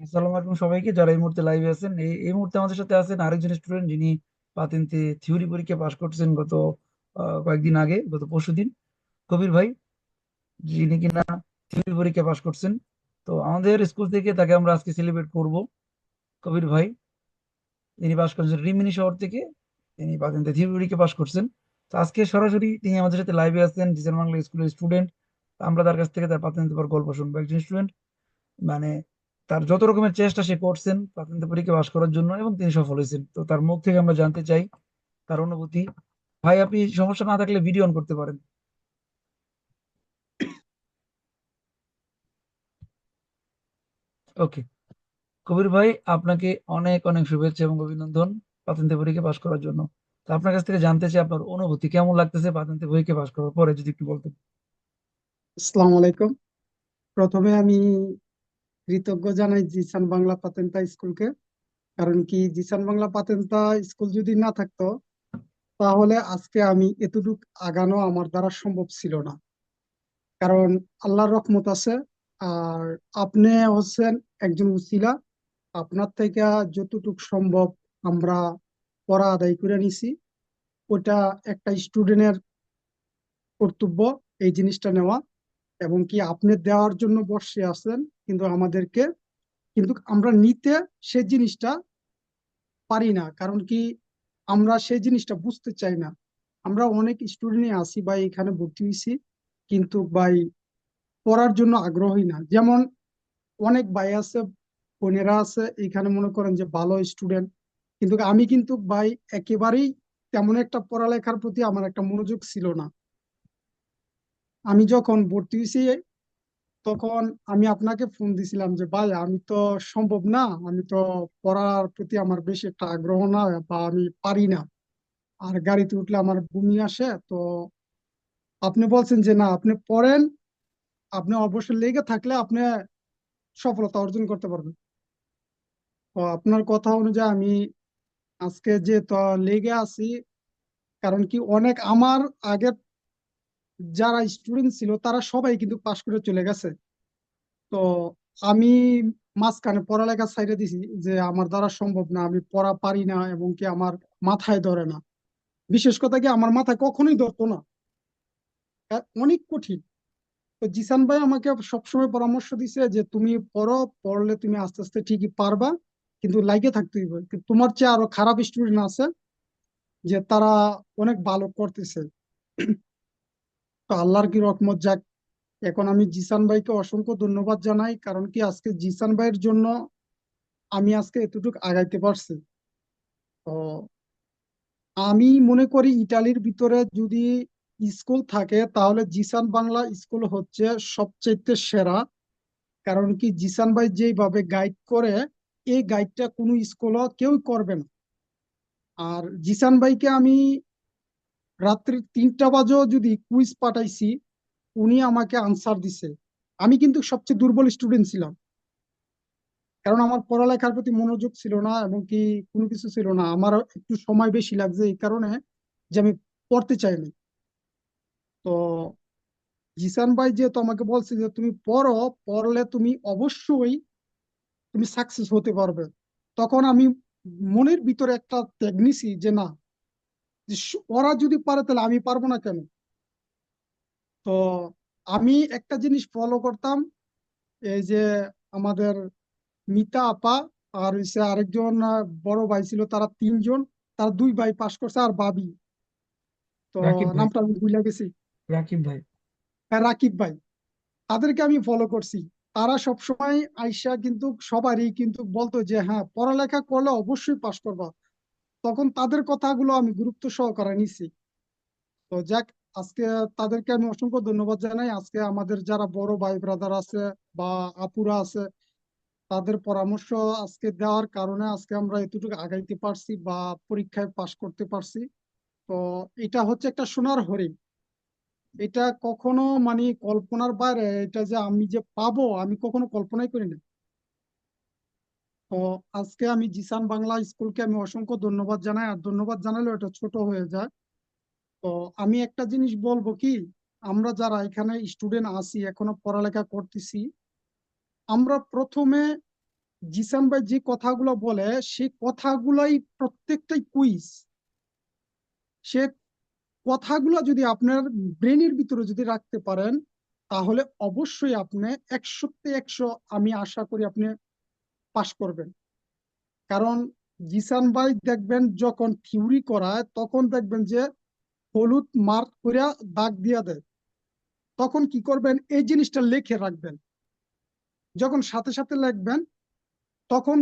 আসসালামু আলাইকুম সবাইকে, যারা এই মুহূর্তে লাইভে আছেন, এই মুহূর্তে আমাদের সাথে আছেন আরেকজন স্টুডেন্ট যিনি পাতেন্তে থিওরি পরীক্ষা পাশ করছেন গত কয়েকদিন আগে, গত পরশুদিন কবির ভাই, যিনি কিনা থিওরি পরীক্ষা পাশ করছেন, তো আমাদের স্কুল থেকে তাকে আমরা আজকে সেলিব্রেট করব। কবির ভাই, তিনি পাশ করছেন রিমিনি শহর থেকে, তিনি পাতেন্তে থিওরি পরীক্ষা পাশ করছেন। তো আজকে সরাসরি তিনি আমাদের সাথে লাইভে আছেন জিসান বাংলা স্কুলের স্টুডেন্ট আমরা তার কাছ থেকে তার পাতেন্তে পর গল্প শুনব। একজন স্টুডেন্ট মানে তার যত রকমের চেষ্টা সে করছেন প্রাথমিক পরীক্ষা পাশ করার জন্য এবং তিনি সফল হয়েছেন। তো তার মুখ থেকে আমরা জানতে চাই তার অনুভূতি। ভাই, আপনি সমস্যা না থাকলে ভিডিও অন করতে পারেন। ওকে কবির ভাই, আপনাকে অনেক অনেক শুভেচ্ছা এবং অভিনন্দন প্রাথমিক পরীক্ষা পাশ করার জন্য। তো আপনার কাছ থেকে জানতে চাই আপনার অনুভূতি কেমন লাগতেছে প্রাথমিক পরীক্ষা পাশ করার পরে, যদি একটু বলতেন। আসসালামু আলাইকুম। প্রথমে আমি কৃতজ্ঞ জানাই জিসান বাংলা পাতেন্তা স্কুলকে। কারণ কি জিসান বাংলা পাতেন্তা স্কুল যদি না থাকতো, তাহলে আজকে আমি এতটুক আগানো আমার দ্বারা সম্ভব ছিল না। কারণ আল্লাহর রহমত আছে, আর আপনি হচ্ছেন একজন উসিলা। আপনার থেকে যতটুক সম্ভব আমরা পড়া আদায় করে নিছি। ওটা একটা স্টুডেন্টের কর্তব্য এই জিনিসটা নেওয়া। এবং কি আপনি দেওয়ার জন্য বসে আছেন কিন্তু আমাদেরকে, কিন্তু আমরা নিতে সে জিনিসটা পারি না। কারণ কি, আমরা সেই জিনিসটা বুঝতে চাই না। আমরা অনেক স্টুডেন্টই আছি বা এখানে ভর্তি হয়েছি, কিন্তু ভাই, পড়ার জন্য আগ্রহী না। যেমন অনেক ভাই আছে, বোনেরা আছে, এখানে মনে করেন যে ভালো স্টুডেন্ট কিন্তু আমি কিন্তু ভাই একেবারেই তেমন একটা পড়ালেখার প্রতি আমার একটা মনোযোগ ছিল না। আমি যখন ভর্তি হয়েছি তখন আমি আপনাকে ফোন দিছিলাম যে, ভাই, আমি তো সম্ভব না। আমি তো পড়ার প্রতি আমার বেশি একটা আগ্রহ না বা আমি পারি না। আর গাড়িতে উঠলে আমার বমি আসে। তো আপনি বলছেন যে, না, আপনি পড়েন। আপনি অবশ্যই লেগে থাকলে আপনি সফলতা অর্জন করতে পারবেন। তো আপনার কথা অনুযায়ী আমি আজকে যে তো লেগে আছি, কারণ কি অনেক আমার আগের যারা স্টুডেন্ট ছিল, তারা সবাই কিন্তু পাশ করে চলে গেছে। তো আমি মাঝখানে পড়ালেখা সাইডে দিছি যে, আমার দ্বারা সম্ভব না, আমি পড়া পারি না এবং কি আমার মাথায় ধরে না। বিশেষ কথা কি, আমার মাথায় কখনোই ধরতো না। অনেক কঠিন। তো জিসান ভাই আমাকে সবসময় পরামর্শ দিছে যে, তুমি পড়ো, পড়লে তুমি আস্তে আস্তে ঠিকই পারবা, কিন্তু লাইকে থাকতে হইবে। কিন্তু তোমার চেয়ে আরও খারাপ স্টুডেন্ট আছে যে, তারা অনেক ভালো করতেছে। তো আল্লাহর কি রকমত যাক। এখন আমি জিসান ভাইকে অসংখ্য ধন্যবাদ জানাই, কারণ কি আজকে জিসান ভাইয়ের জন্য আমি আজকে এতটুকু আগাইতে পারছি। তো আমি মনে করি ইটালির ভিতরে যদি স্কুল থাকে, তাহলে জিসান বাংলা স্কুল হচ্ছে সবচেয়ে সেরা। কারণ কি জিসান ভাই যেভাবে গাইড করে, এই গাইডটা কোনো স্কুলও কেউ করবে না। আর জিসান ভাইকে আমি রাত্রি তিনটা বাজেও যদি কুইজ পাঠাইছি, উনি আমাকে আনসার দিছে। আমি কিন্তু সবচেয়ে দুর্বল স্টুডেন্ট ছিলাম। কারণ আমার পড়ালেখার প্রতি মনোযোগ ছিল না এবং কি কোনো কিছু ছিল না। আমার একটু সময় বেশি লাগছে এই কারণে যে আমি পড়তে চাইনি তো জিসান ভাই যেহেতু আমাকে বলছে যে তুমি পড়ো, পড়লে তুমি অবশ্যই তুমি সাকসেস হতে পারবে। তখন আমি মনের ভিতরে একটা ত্যাগ নিছি যে না যে ওরা যদি পারে তাহলে আমি পারব না কেন? তো আমি একটা জিনিস ফলো করতাম এই যে আমাদের মিতা আপা আর হচ্ছে আরেকজন বড় ভাই ছিল তারা তিনজন তার দুই ভাই পাশ করছে আর বাবি। তো নামটা আমি ভুলে গেছি। রাকিব ভাই। হ্যাঁ, রাকিব ভাই। তাদেরকে আমি ফলো করছি। তারা সবসময় আইসা কিন্তু সবারই কিন্তু বলতো যে হ্যাঁ পড়ালেখা করলে অবশ্যই পাশ করবা। তখন তাদের কথাগুলো আমি গুরুত্ব সহকারে নিছি। তো যাক, আজকে তাদেরকে আমি অসংখ্য ধন্যবাদ জানাই। আজকে আমাদের যারা বড় ভাই ব্রাদার আছে বা আপুরা আছে, তাদের পরামর্শ আজকে দেওয়ার কারণে আজকে আমরা এতটুকু আগাইতে পারছি বা পরীক্ষায় পাশ করতে পারছি। তো এটা হচ্ছে একটা সোনার হরিণ। এটা কখনো মানে কল্পনার বাইরে, এটা যে আমি যে পাবো, আমি কখনো কল্পনাই করি না তো আজকে আমি জিসান বাংলা স্কুলকে আমি অসংখ্য ধন্যবাদ জানাই, আর ধন্যবাদ জানালেও এটা ছোট হয়ে যায়। তো আমি একটা জিনিস বলব কি, আমরা যারা এখানে স্টুডেন্ট আছি, এখনও পড়ালেখা করতেছি, আমরা প্রথমে জিসান ভাই যে কথাগুলো বলে সেই কথাগুলাই প্রত্যেকটাই কুইজ। সে কথাগুলো যদি আপনার ব্রেনের ভিতরে যদি রাখতে পারেন, তাহলে অবশ্যই আপনি একশোতে একশো আমি আশা করি আপনি পাশ করবেন। কারণ জিসান ভাই দেখবেন যখন থিওরি করায়, তখন দেখবেন যে হলুদ মার্ক করে দাগ দিয়া দেয়। তখন কি করবেন? এই জিনিসটা লিখে রাখবেন। যখন সাথে সাথে লিখবেন, তখন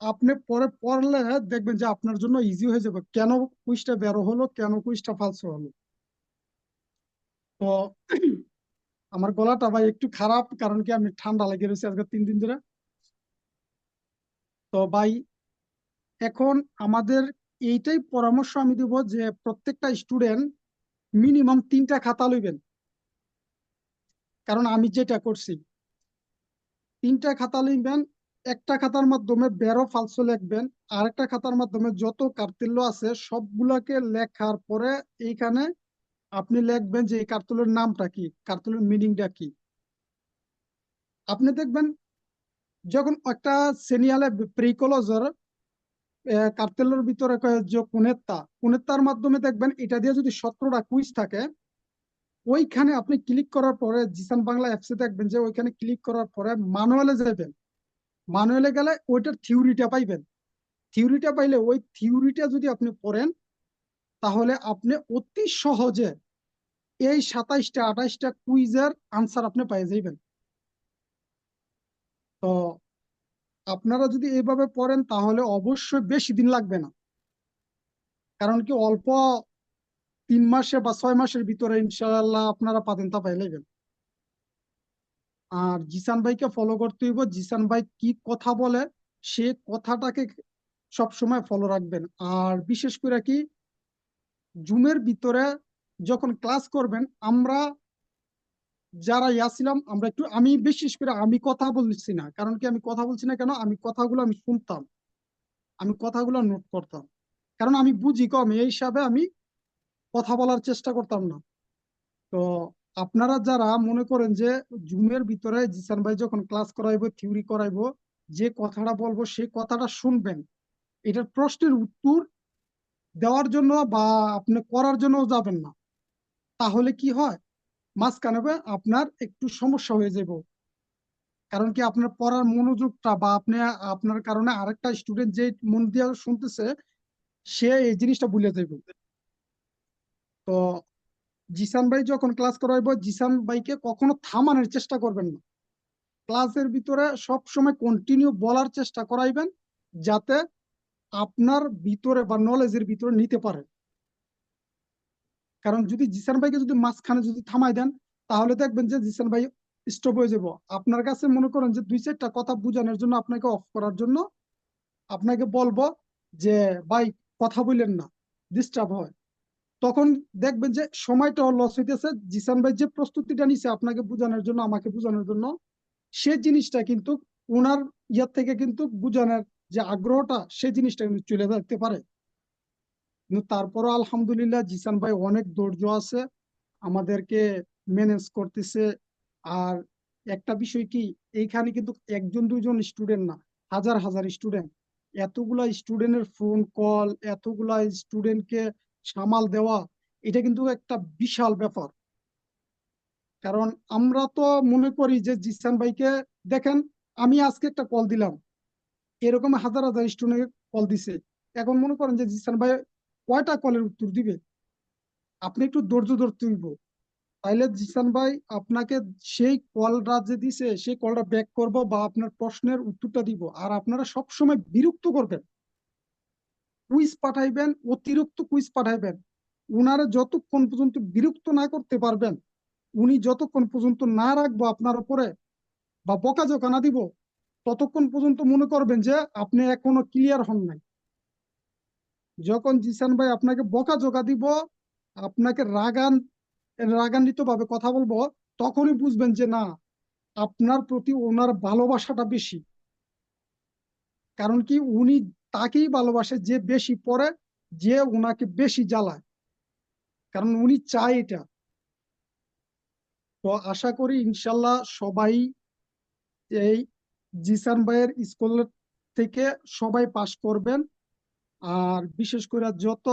আপনি পরে পড়লে দেখবেন যে আপনার জন্য ইজি হয়ে যাবে। কেন কুইজটা বেরো হলো? কেন কুইজটা ফালসো হলো? তো, আমার গলাটা ভাই একটু খারাপ, কারণ কি আমি ঠান্ডা লেগে রয়েছে আজকে তিন দিন ধরে। তো ভাই, এখন আমাদের এইটাই পরামর্শ আমি দেব যে প্রত্যেকটা স্টুডেন্ট মিনিমাম তিনটা খাতা লইবেন। কারণ আমি যেটা করছি, তিনটা খাতা লিখবেন একটা খাতার মাধ্যমে বেরো ফালসো লিখবেন আর একটা খাতার মাধ্যমে যত কার্তিল্য আছে সবগুলাকে লেখার পরে এইখানে আপনি লিখবেন যে এই কার্তুলের নামটা কি, কার্তুলের মিনিংটা কি। আপনি দেখবেন যখন একটা সিনিয়ালে প্রিকলজর কার্তেলের ভিতরে যে কুনেত্তা, কুনেত্তার মাধ্যমে দেখবেন এটা দিয়ে যদি সতেরোটা কুইজ থাকে, ওইখানে আপনি ক্লিক করার পরে জিসান বাংলা অ্যাপসে দেখবেন যে ওইখানে ক্লিক করার পরে মানুয়ালে যাবেন মানুয়ালে গেলে ওইটার থিওরিটা পাইবেন। থিওরিটা পাইলে ওই থিওরিটা যদি আপনি পড়েন, তাহলে আপনি অতি সহজে এই সাতাইশটা, আঠাইশটা কুইজের আনসার আপনি পাই যাইবেন। তো আপনারা যদি এইভাবে পড়েন, তাহলে অবশ্যই বেশি দিন লাগবে না। কারণ কি অল্প তিন মাসে বা ছয় মাসের ভিতরে ইনশাআল্লাহ আপনারা পাতেনটা পাই নেবেন আর জিসান ভাইকে ফলো করতে হইব। জিসান ভাই কি কথা বলে, সে কথাটাকে সব সময় ফলো রাখবেন। আর বিশেষ করে কি, জুমের ভিতরে যখন ক্লাস করবেন, আমরা যারা ইয়াছিলাম, আমরা একটু, আমি বিশেষ করে আমি কথা বলছি না। কারণ কি, আমি কথা বলছি না কেন? আমি কথাগুলো আমি শুনতাম। আমি কথাগুলো নোট করতাম। কারণ আমি বুঝি কম, এই হিসাবে আমি কথা বলার চেষ্টা করতাম না। তো আপনারা যারা মনে করেন যে জুমের ভিতরে জিসান ভাই যখন ক্লাস করাইবো, থিওরি করাইবো, যে কথাটা বলব সেই কথাটা শুনবেন। এটার প্রশ্নের উত্তর দেওয়ার জন্য বা আপনি করার জন্য যাবেন না। তাহলে কি হয়? মাঝখানে আপনার একটু সমস্যা হয়ে যাব কারণ কি আপনার পড়ার মনোযোগটা বা আপনি, আপনার কারণে আরেকটা স্টুডেন্ট যে মন দিয়ে শুনতেছে, সে এই জিনিসটা ভুলে যাইব। তো জিসান ভাই যখন ক্লাস করাইবো, জিসান ভাইকে কখনো থামানোর চেষ্টা করবেন না। ক্লাসের ভিতরে সব সময় কন্টিনিউ বলার চেষ্টা করাইবেন, যাতে আপনার ভিতরে বা নলেজের ভিতরে নিতে পারে। কারণ যদি জিসান ভাইকে যদি মাঝখানে যদি থামাই দেন, তাহলে দেখবেন যে জিসান ভাই স্টপ হয়ে যাব। আপনার কাছে মনে করেন যে দুই চারটা কথা বোঝানোর জন্য আপনাকে অফ করার জন্য আপনাকে বলব যে, ভাই, কথা বললেন না ডিস্টার্ব হয়। তখন দেখবেন যে সময়টা লস হইতেছে। জিসান ভাই যে প্রস্তুতিটা নিছে আপনাকে বোঝানোর জন্য, আমাকে বোঝানোর জন্য, সে জিনিসটা কিন্তু ওনার ইয়ার থেকে কিন্তু বোঝানোর যে আগ্রহটা, সে জিনিসটা কিন্তু চলে যেতে পারে। কিন্তু তারপরও আলহামদুলিল্লাহ জিসান ভাই অনেক ধৈর্য আছে, আমাদেরকে ম্যানেজ করতেছে। আর একটা বিষয় কি, এইখানে কিন্তু একজন দুইজন স্টুডেন্ট না, হাজার হাজার স্টুডেন্ট এতগুলা স্টুডেন্টের ফোন কল এতগুলা স্টুডেন্টকে সামাল দেওয়া, এটা কিন্তু একটা বিশাল ব্যাপার। কারণ আমরা তো মনে করি যে জিসান ভাইকে, দেখেন, আমি আজকে একটা কল দিলাম। এরকম হাজার হাজার স্টুডেন্ট কল দিছে। এখন মনে করেন যে জিসান ভাই কয়টা কলের উত্তর দিবে? আপনি একটু ধৈর্য ধরতে হইব তাইলে জিসান ভাই, আপনাকে সেই কলটা যে দিছে, সেই কলটা ব্যাক করব বা আপনার প্রশ্নের উত্তরটা দিব। আর আপনারা সব সময় বিরক্ত করবেন। কুইজ পাঠাইবেন, অতিরিক্ত কুইজ পাঠাইবেন। উনারা যতক্ষণ পর্যন্ত বিরক্ত না করতে পারবেন, উনি যতক্ষণ পর্যন্ত না রাখব আপনার উপরে বা বকাঝকা না দিব, ততক্ষণ পর্যন্ত মনে করবেন যে আপনি এখনও ক্লিয়ার হন নাই। যখন জিসান ভাই আপনাকে বকাঝকা দিব, আপনাকে রাগান, রাগান্বিত ভাবে কথা বলব, তখনই বুঝবেন যে না, আপনার প্রতি ওনার ভালোবাসাটা বেশি। কারণ কি উনি তাকেই ভালোবাসে যে বেশি পড়ে, যে ওনাকে বেশি জ্বালায়। কারণ উনি চায় এটা। তো আশা করি ইনশাল্লাহ সবাই এই জিসান ভাইয়ের স্কুল থেকে সবাই পাশ করবেন। আর বিশেষ করে যত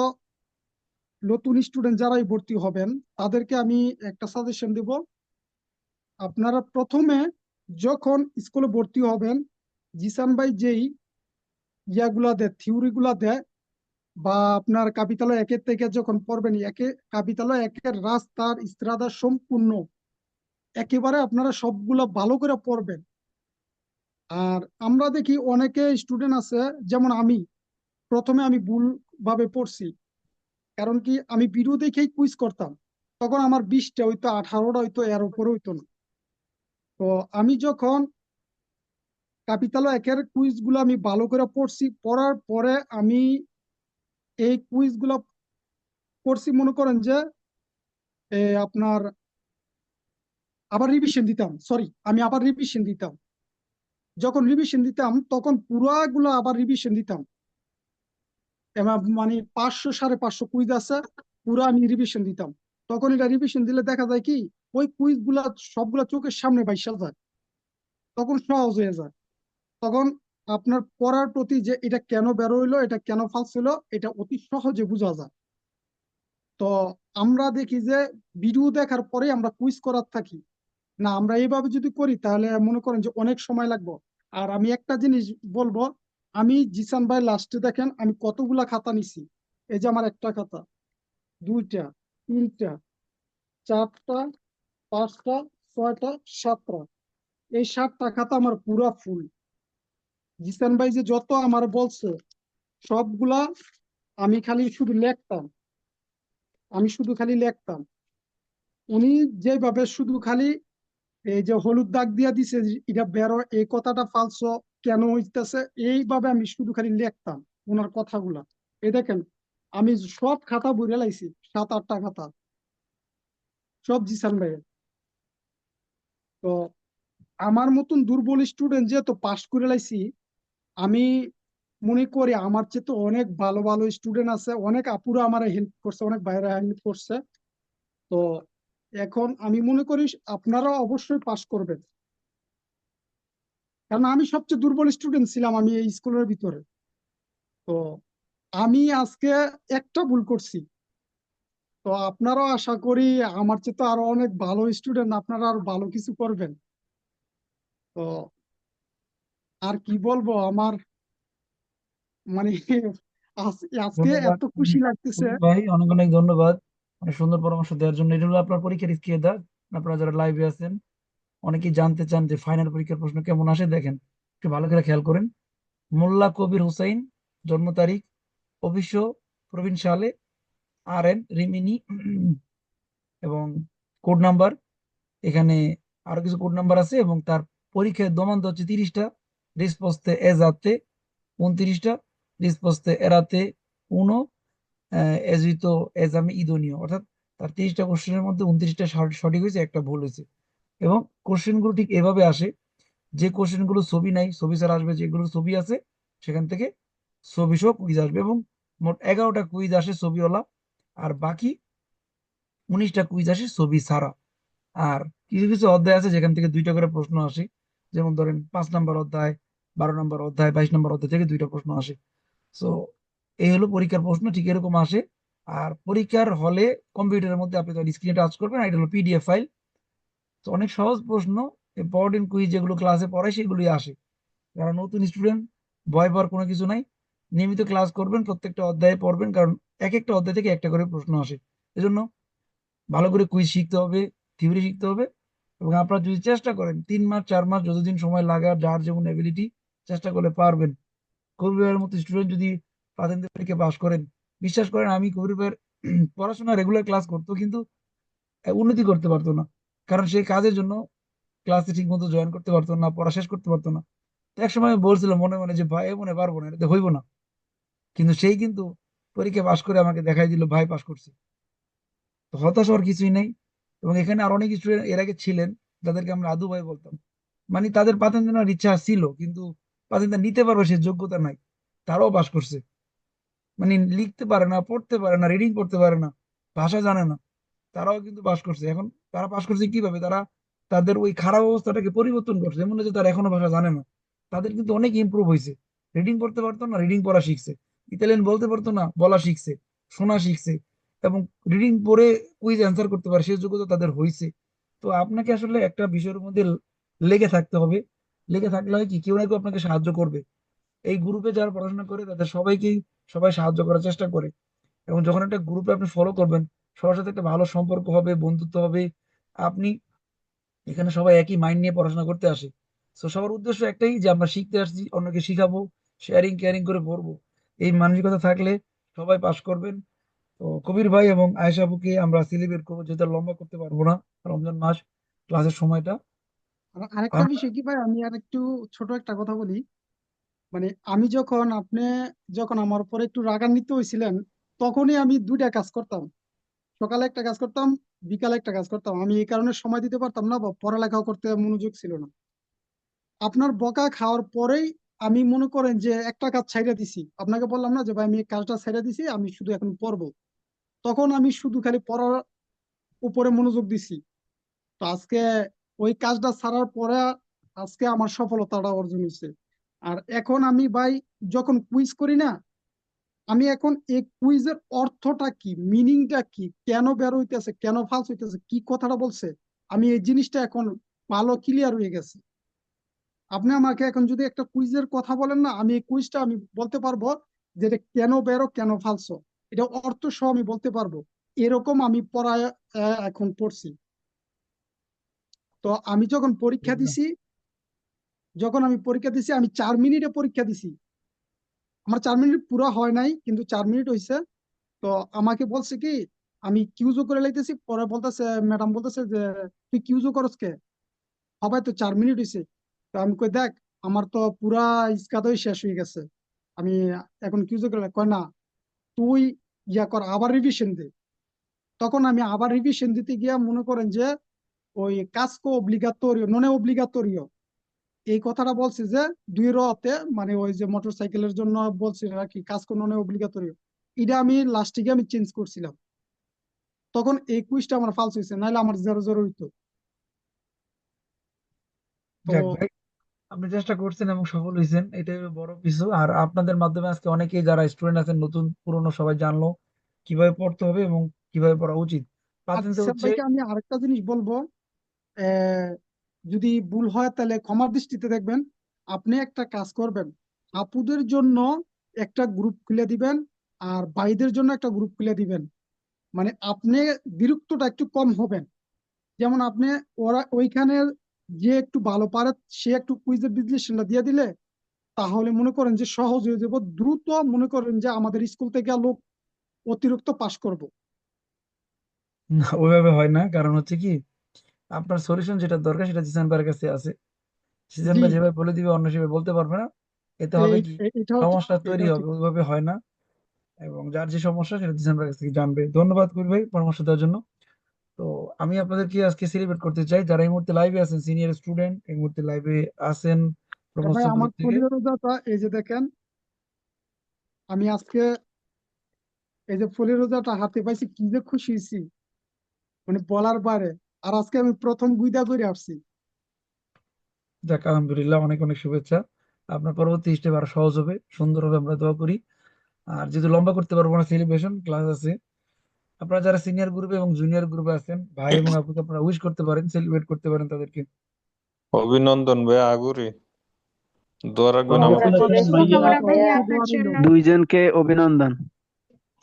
নতুন স্টুডেন্ট যারাই ভর্তি হবেন, তাদেরকে আমি একটা সাজেশন দেব। আপনারা প্রথমে যখন স্কুলে ভর্তি হবেন, জিসান ভাই যেই ইয়াগুলা দেয় থিওরি গুলা দেয়, বা আপনার কাবিতালয় একের থেকে যখন পড়বেন, একে কাবিতালয় একের রাস্তার ইস্ত্রাদা সম্পূর্ণ একেবারে আপনারা সবগুলা ভালো করে পড়বেন। আর আমরা দেখি অনেকে স্টুডেন্ট আছে, যেমন আমি প্রথমে আমি ভুল ভাবে পড়ছি। কারণ কি, আমি ভিডিও দেখেই কুইজ করতাম। তখন আমার বিশটা হইতো, আঠারোটা হইতো, এর উপরে হইতো না। তো আমি যখন কাপিতালো একের কুইজগুলো আমি ভালো করে পড়ছি, পড়ার পরে আমি এই কুইজগুলো পড়ছি, মনে করেন যে আপনার আবার রিভিশন দিতাম সরি আমি আবার রিভিশন দিতাম। যখন রিভিশন দিতাম, তখন পুরাগুলো আবার রিভিশন দিতাম। মানে পাঁচশো, সাড়ে পাঁচশো কুইজ আছে, পুরো আমি রিভিশন দিতাম। তখন এটা রিভিশন দিলে দেখা যায় কি, ওই কুইজগুলা সবগুলা চোখের সামনে বাইসা যায়। তখন সহজ হয়ে যায়। তখন আপনার পড়ার প্রতি যে এটা কেন বেরো হইল, এটা কেন ফালস হইল, এটা অতি সহজে বোঝা যায়। তো আমরা দেখি যে ভিডিও দেখার পরে আমরা কুইজ করার থাকি। না, আমরা এইভাবে যদি করি, তাহলে মনে করেন যে অনেক সময় লাগবে। আর আমি একটা জিনিস বলব আমি জিসান ভাই লাস্টে দেখেন, আমি কতগুলা খাতা নিছি? এই যে আমার একটা খাতা, দুইটা, তিনটা, চারটা, পাঁচটা, ছয়টা, সাতটা। এই সাতটা খাতা আমার পুরা ফুল জিসান ভাই যে যত আমার বলছে, সবগুলা আমি খালি শুধু লেখতাম। আমি শুধু খালি লেখতাম। উনি যেভাবে শুধু খালি এই যে হলুদ দাগ দিয়া দিছে এটা বেরো, এই কথাটা ফালসো কেন হইতেছে? এইভাবে আমি শুধু খালি লিখতাম ওনার কথাগুলা। এই দেখেন, আমি সব খাতা বইরে লাইছি, সাত, আটটা খাতা। সব জিসান ভাইয়ের। তো আমার মতন দুর্বল স্টুডেন্ট যেহেতু পাশ করে লাইছি, আমি মনে করি আমার চেয়ে তো অনেক ভালো ভালো স্টুডেন্ট আছে, অনেক আপুরা আমার হেল্প করছে, অনেক ভাইরা হেল্প করছে। তো এখন আমি মনে করি আপনারা অবশ্যই পাশ করবেন। কারণ আমি সবচেয়ে দুর্বল স্টুডেন্ট ছিলাম আমি এই স্কুলের ভিতরে। তো আমি আজকে একটা ভুল করছি। তো আপনারাও আশা করি আমার চেয়ে তো আরও অনেক ভালো স্টুডেন্ট আপনারা আরও ভালো কিছু করবেন। তো আর কি বলব আমার মানে আজ- আজকে এত খুশি লাগতেছে। ভাই অনেক অনেক ধন্যবাদ। অনেক সুন্দর পরামর্শ দেওয়ার জন্য। এটা হলো আপনার পরীক্ষার স্কিয়ে দাগ আপনারা যারা লাইভে আছেন অনেকেই জানতে চান যে ফাইনাল পরীক্ষার প্রশ্ন কেমন আসে, দেখেন, একটু ভালো করে খেয়াল করেন। মোল্লা কবির হুসাইন, জন্ম তারিখ অফিস প্রবীণ সালে আর এন রিমিনি, এবং কোড নাম্বার এখানে আরও কিছু কোড নাম্বার আছে, এবং তার পরীক্ষায় দমান্ত হচ্ছে তিরিশটা রিসপোস্তে এজাতে উনত্রিশটা রিসপোস্তে এরাতে উনো এজিতো এজামে ইদনীয়, অর্থাৎ তার তিরিশটা কোশ্চেনের মধ্যে উনত্রিশটা সঠিক হয়েছে, একটা ভুল হয়েছে। এবং কোশ্চেনগুলো ঠিক এভাবে আসে, যে কোশ্চেনগুলো ছবি নাই, ছবি ছাড়া আসবে, যেগুলো ছবি আছে, সেখান থেকে ছবি সহ কুইজ আসবে এবং মোট এগারোটা কুইজ আসে ছবিওয়ালা, আর বাকি উনিশটা কুইজ আসে ছবি ছাড়া। আর কিছু কিছু অধ্যায় আছে যেখান থেকে দুইটা করে প্রশ্ন আসে, যেমন ধরেন পাঁচ নম্বর অধ্যায়, বারো নম্বর অধ্যায়, বাইশ নম্বর অধ্যায় থেকে দুইটা প্রশ্ন আসে। সো এই হলো পরীক্ষার প্রশ্ন, ঠিক এরকম আসে। আর পরীক্ষার হলে কম্পিউটারের মধ্যে আপনি স্ক্রিনে টাচ করবেন এটা হলো পিডিএফ ফাইল তো অনেক সহজ প্রশ্ন ইম্পর্টেন্ট কুইজ যেগুলো ক্লাসে পড়ায় সেগুলোই আসে। যারা নতুন স্টুডেন্ট ভয় পাওয়ার কোনো কিছু নাই। নিয়মিত ক্লাস করবেন, প্রত্যেকটা অধ্যায়ে পড়বেন, কারণ এক একটা অধ্যায় থেকে একটা করে প্রশ্ন আসে। এজন্য ভালো করে কুইজ শিখতে হবে থিওরি শিখতে হবে এবং আপনারা যদি চেষ্টা করেন, তিন মাস, চার মাস যতদিন সময় লাগে যার যেমন এবিলিটি চেষ্টা করলে পারবেন। কবির ভাইয়ের মতো স্টুডেন্ট যদি প্রাথমিক পরীক্ষা পাশ করেন, বিশ্বাস করেন, আমি কবির ভাইয়ের পড়াশোনা রেগুলার ক্লাস করতো, কিন্তু উন্নতি করতে পারতো না। কারণ সে কাজের জন্য ক্লাসে ঠিক মতো জয়েন করতে পারতো না, পড়া শেষ করতে পারতো না। এক সময় আমি বলছিলাম মনে মনে যে, ভাই মনে পারব না, এটাতে হইব না। কিন্তু সেই কিন্তু পরীক্ষা পাশ করে আমাকে দেখাই দিল, ভাই পাশ করছে। তো হতাশ হওয়ার কিছুই নেই এবং এখানে আর অনেক স্টুডেন্ট এর আগে ছিলেন, যাদেরকে আমরা আদু ভাই বলতাম। মানে তাদের পাতেন নেওয়ার ইচ্ছা ছিল, কিন্তু পাতেনটা নিতে পারবে সে যোগ্যতা নাই, তারাও পাশ করছে। মানে লিখতে পারে না, পড়তে পারে না রিডিং করতে পারে না, ভাষা জানে না। তারাও কিন্তু পাশ করছে। এখন তারা পাশ করছে কীভাবে? তারা তাদের ওই খারাপ অবস্থাটাকে পরিবর্তন করছে। এমন যে তারা এখনও ভাষা জানে না। তাদের কিন্তু অনেক ইমপ্রুভ হয়েছে। রিডিং পড়তে পারতো না রিডিং পড়া শিখছে। ইতালিয়ান বলতে পারতো না, বলা শিখছে, শোনা শিখছে এবং রিডিং পড়ে কুইজ অ্যান্সার করতে পারে, সে যোগ্যতা তাদের হয়েছে। তো আপনাকে আসলে একটা বিষয়ের মধ্যে লেগে থাকতে হবে। লেগে থাকলে হয় কি? কেউ না কেউ আপনাকে সাহায্য করবে। এই গ্রুপে যারা পড়াশোনা করে, তাদের সবাইকেই সবাই সাহায্য করার চেষ্টা করে। এবং যখন একটা গ্রুপে আপনি ফলো করবেন সবার সাথে একটা ভালো সম্পর্ক হবে বন্ধুত্ব হবে। আপনি এখানে সবাই একই মাইন্ড নিয়ে পড়াশোনা করতে আসে। তো সবার উদ্দেশ্য একটাই যে আমরা শিখতে আসছি অন্যকে শিখাবো শেয়ারিং কেয়ারিং করে পড়ব। এই মানসিকতা থাকলে সবাই পাস করবেন। তো কবির ভাই এবং আয়েশা আপুকে আমরা সেলিব্রেট করব যেটা লম্বা করতে পারব না রমজান মাস ক্লাসের সময়টা। আর আরেকটা বিষয় কি ভাই আমি আর একটু ছোট একটা কথা বলি। মানে আমি যখন আপনি যখন আমার উপরে একটু রাগান্বিত হয়েছিলেন তখনই আমি দুইটা কাজ করতাম। সকালে একটা কাজ করতাম, বিকালে একটা কাজ করতাম। আমি এই কারণে সময় দিতে পারতাম না, বা পড়ালেখাও করতে মনোযোগ ছিল না। আপনার বকা খাওয়ার পরেই আমি মনে করেন যে একটা কাজ ছাইড়া দিছি। আপনাকে বললাম না যে, ভাই, আমি এই কাজটা ছাইড়া দিছি, আমি শুধু এখন পড়ব। তখন আমি শুধু খালি পড়ার উপরে মনোযোগ দিছি। তো আজকে ওই কাজটা ছাড়ার পরে আজকে আমার সফলতাটা অর্জন হয়েছে। আর এখন আমি, ভাই, যখন কুইজ করি না আমি এখন এই কুইজের অর্থটা কি মিনিংটা কি কেন বের হইতেছে কেন ফালস হইতেছে কি কথাটা বলছে আমি এই জিনিসটা এখন ভালো ক্লিয়ার হয়ে গেছে। আপনি আমাকে এখন যদি একটা কুইজের কথা বলেন না আমি এই কুইজটা আমি বলতে পারব যে এটা কেন বেরো কেন ফালসো এটা অর্থ সহ আমি বলতে পারব এরকম আমি পড়ায় এখন পড়ছি। তো আমি যখন পরীক্ষা দিছি যখন আমি পরীক্ষা দিছি আমি চার মিনিটে পরীক্ষা দিছি আমার চার মিনিট পুরো হয় নাই, কিন্তু চার মিনিট হয়েছে তো আমাকে বলছে কি, আমি কিউজো করে লাইতেছি, পরে বলতেছে ম্যাডাম বলতেছে যে, তুই কিউজো করস কে? সবাই তো চার মিনিট হয়েছে তো আমি কই, দেখ, আমার তো পুরা ইস্কাতই শেষ হয়ে গেছে। আমি এখন কিউজো করে কয়, না, তুই ইয়া কর, আবার রিভিশন দে। তখন আমি আবার রিভিশন দিতে গিয়া মনে করেন যে, ওই কাস্কো অব্লিগাতরিও নন অব্লিগাতরিও এই কথাটা বলছে যে দুই রতে মানে ওই যে মোটরসাইকেলের জন্য বলছে আর কি কাস্কো নন অব্লিগাতরিও এটা আমি লাস্টে গিয়ে আমি চেঞ্জ করছিলাম। তখন এই কুইজটা আমার ফালস হয়েছে নাহলে আমার জেরো জেরো হইতো। আপনি চেষ্টা করছেন এবং সফল হয়েছেন এটাই বড় কিছু। আর আপনাদের মাধ্যমে আজকে অনেকেই যারা স্টুডেন্ট আছেন নতুন পুরনো সবাই জানলো কীভাবে পড়তে হবে এবং কীভাবে পড়া উচিত। ভাইকে আমি আরেকটা জিনিস বলব আহ, যদি ভুল হয় তাহলে ক্ষমার দৃষ্টিতে দেখবেন, আপনি একটা কাজ করবেন। আপুদের জন্য একটা গ্রুপ খুলে দিবেন আর ভাইদের জন্য একটা গ্রুপ খুলে দিবেন। মানে আপনি বিরক্তটা একটু কম হবেন। যেমন আপনি ওরা ওইখানে যে একটু ভালো পারে, সে একটু কুইজের বিশ্লেষণটা দিয়ে দিলে, তাহলে মনে করেন যে সহজ হয়ে যাব। দ্রুত মনে করেন যে আমাদের স্কুল থেকে লোক অতিরিক্ত পাশ করব। না, ওইভাবে হয় না। কারণ হচ্ছে কি আপনার সলিউশন যেটা দরকার সেটা জিসান ভাইয়ের কাছে আছে। জিসান ভাই যেভাবে বলে দিবে অন্য সেভাবে বলতে পারবে না। এতে হবে কি? সমস্যা তৈরি হবে ওইভাবে হয় না। এবং যার যে সমস্যা সেটা জিসান ভাইয়ের কাছ থেকে জানবে। ধন্যবাদ করি ভাই পরামর্শ দেওয়ার জন্য। তো আমি আপনাদেরকে আজকে সেলিব্রেট করতে চাই। যারা এই মুহূর্তে লাইভে আছেন সিনিয়র স্টুডেন্ট এই মুহূর্তে লাইভে আছেন ভাই আমার গ্রুপ থেকে রোজাটা এই যে দেখেন আমি আজকে এই যে ফলি রোজাটা হাতে পাইছি কি যে খুশি হয়েছি। মানে বলার বাইরে। আর আজকে আমি প্রথম গুইদা করে আসছি। যাক আলহামদুলিল্লাহ অনেক অনেক শুভেচ্ছা। আপনার পরবর্তী স্টেপ আরও সহজ হবে সুন্দর হবে আমরা দোয়া করি। আর যেহেতু লম্বা করতে পারব না সেলিব্রেশন ক্লাস আছে। আপনারা যারা সিনিয়র গ্রুপে এবং জুনিয়র গ্রুপে আছেন ভাই এবং আপুকে আপনারা উইশ করতে পারেন সেলিব্রেট করতে পারেন তাদেরকে। অভিনন্দন ভাই আগুরি। দোয়া রাখবেন দুইজনকে অভিনন্দন।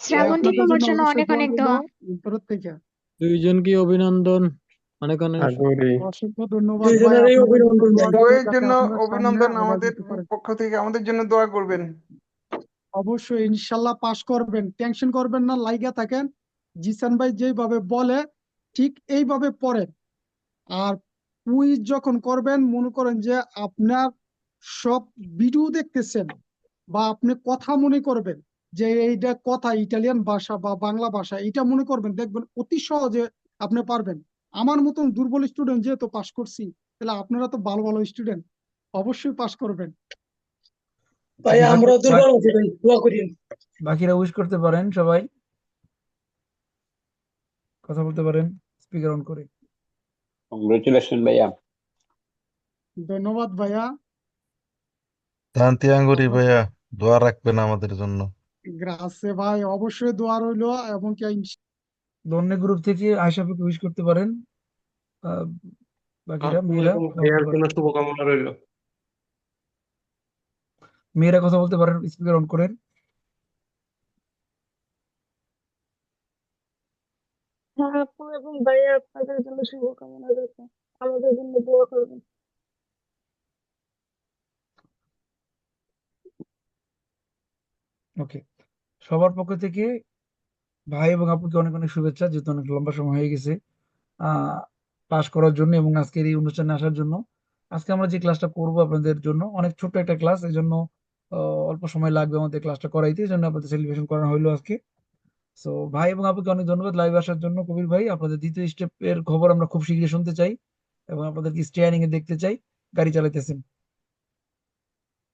শ্রাবন্তী তোমার জন্য অনেক দোয়া অনেক দোয়া। দুইজনকে অভিনন্দন। অনেক অনেক অসংখ্য ধন্যবাদ আপনাদের অভিনন্দন যাতে জন্য আপনারা সামনে অভিনন্দন আমাদের। পক্ষ থেকে। আমাদের জন্য দোয়া করবেন। অবশ্যই ইনশাল্লাহ পাস করবেন। টেনশন করবেন না লাইগা থাকেন। জিসান ভাই যেভাবে বলে ঠিক এইভাবে পড়েন। আর কুইজ যখন করবেন মনে করেন যে আপনার সব ভিডিও দেখতেছেন বা আপনি কথা মনে করবেন যে এইটা কথা ইটালিয়ান ভাষা বা বাংলা ভাষা এটা মনে করবেন দেখবেন অতি সহজে আপনি পারবেন। আমার মতন দুর্বল স্টুডেন্ট যেহেতু পাস করছি তাহলে আপনারা তো ভালো ভালো স্টুডেন্ট অবশ্যই পাস করবেন। ভাই আমরা দুর্বল আছি ভাই দোয়া করিন বাকিরা উইশ করতে পারেন সবাই। কথা বলতে পারেন স্পিকার অন করে। কংগ্রেচুলেশন ভাইয়া। ধন্যবাদ ভাইয়া। শান্তি আঙ্গুরি ভাইয়া দোয়া রাখবেন আমাদের জন্য। গ্রাসে ভাই অবশ্যই দোয়া রইল এবং কি ইনশা- গ্রুপ থেকে আয়শাফিকে উইশ করতে পারেন। আহ, বাকিরা মেয়েরা ভাইয়ার বলতে পারেন। শুভকামনা রইল। মেয়েরা কথা বলতে পারেন স্পিকার অন করেন। হ্যাঁ আপু এবং ভাইয়া আপনাদের জন্য শুভকামনা রইল। আমাদের জন্য দোয়া করবেন। ওকে সবার পক্ষ থেকে ভাই এবং আপুকে অনেক অনেক শুভেচ্ছা, যেহেতু অনেক লম্বা সময় হয়ে গেছে পাস করার জন্য এবং আজকের এই অনুষ্ঠানে আসার জন্য। আজকে আমরা যে ক্লাসটা করব আপনাদের জন্য, অনেক ছোট্ট একটা ক্লাস এই জন্য অল্প সময় লাগবে আমাদের ক্লাসটা করাইতে এই জন্য আপনাদের সেলিব্রেশন করানো হলো আজকে। সো ভাই এবং আপুকে অনেক ধন্যবাদ লাইভ আসার জন্য। কবির ভাই, আপনাদের দ্বিতীয় স্টেপের খবর আমরা খুব শীঘ্রই শুনতে চাই এবং আপনাদেরকে স্টিয়ারিং এ দেখতে চাই। গাড়ি চালাইতেছেন।